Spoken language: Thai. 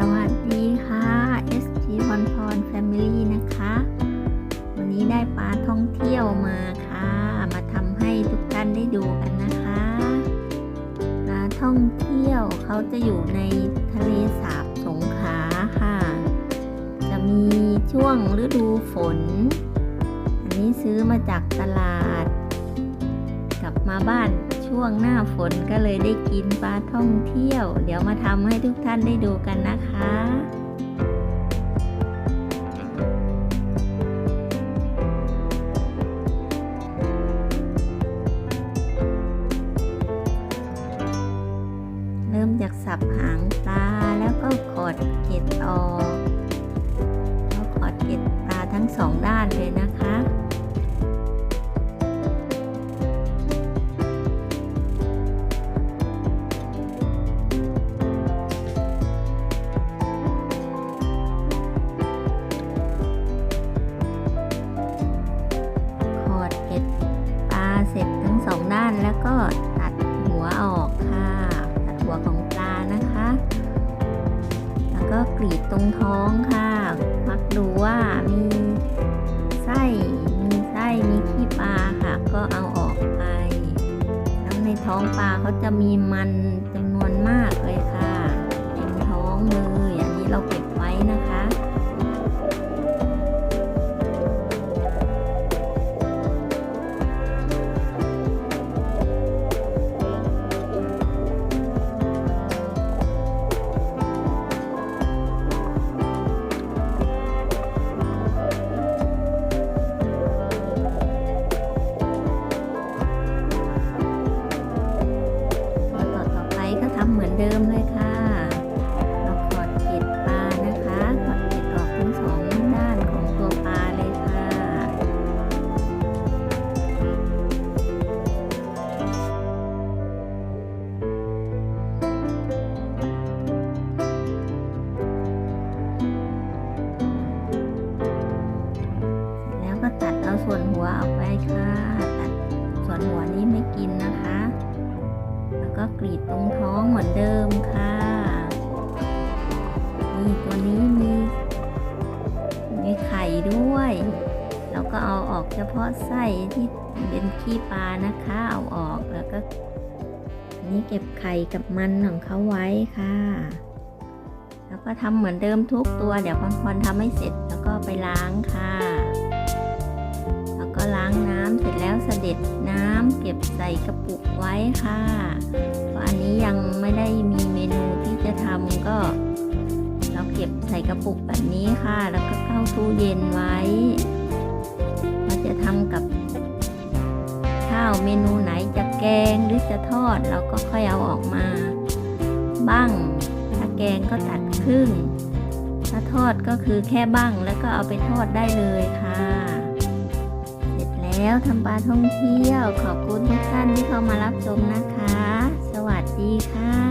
สวัสดีค่ะ SG พรพร Family นะคะ วันนี้ได้ปลาท่องเที่ยวมาค่ะ มาทำให้ทุกท่านได้ดูกันนะคะปลาท่องเที่ยวเขาจะอยู่ในทะเลสาบสงขลาค่ะ จะมีช่วงฤดูฝน อันนี้ซื้อมาจากตลาด ลับมาบ้านช่วงหน้าฝนก็เลยได้กินปลาท่องเที่ยว เดี๋ยวมาทำให้ทุกท่านได้ดูกันนะคะเริ่มจากสับหางปลาแล้วก็ขอดเกล็ดออกแล้วขอดเกล็ดปลาทั้งสองด้าน ก็กรีดตรงท้องค่ะมักดูว่ามีไส้ มีไส้ มีขี้ปลาค่ะ ก็เอาออกไป แล้วในท้องปลาเขาจะมีมันจำนวนมากเลยค่ะเต็มท้องเลย อันนี้เราเก็บไว้นะคะำเหมือนเดิมเลยค่ะ เราขอดเกล็ดปลานะคะขอดเกล็ดออกทั้งสองด้านของตัวปลาเลยค่ะเสร็จแล้วก็ตัดเอาส่วนหัวออกไปค่ะ ตัดส่วนหัวนี้ไม่กินนะคะ ก็กรีดตรงท้องเหมือนเดิมค่ะนี่ตัวนี้มีมีไข่ด้วย เราก็เอาออกเฉพาะไส้ที่เป็นขี้ปลานะคะ เอาออกแล้วก็นนี้เก็บไข่กับมันของเขาไว้ค่ะ แล้วก็ทำเหมือนเดิมทุกตัว เดี๋ยวพรๆทำให้เสร็จแล้วก็ไปล้างค่ะำเสร็จแล้วเสด็จน้ำเก็บใส่กระปุกไว้ค่ะ เพราะอันนี้ยังไม่ได้มีเมนูที่จะทำก็ เราเก็บใส่กระปุกแบบนี้ค่ะ แล้วก็เข้าตู้เย็นไว้เราจะทำกับข้าวเมนูไหนจะแกงหรือจะทอดเราก็ค่อยเอาออกมา บ้างถ้าแกงก็ตัดครึ่งถ้าทอดก็คือแค่บ้างแล้วก็เอาไปทอดได้เลยค่ะ แล้วทำปลาท่องเที่ยว ขอบคุณทุกท่านที่เข้ามารับชมนะคะ สวัสดีค่ะ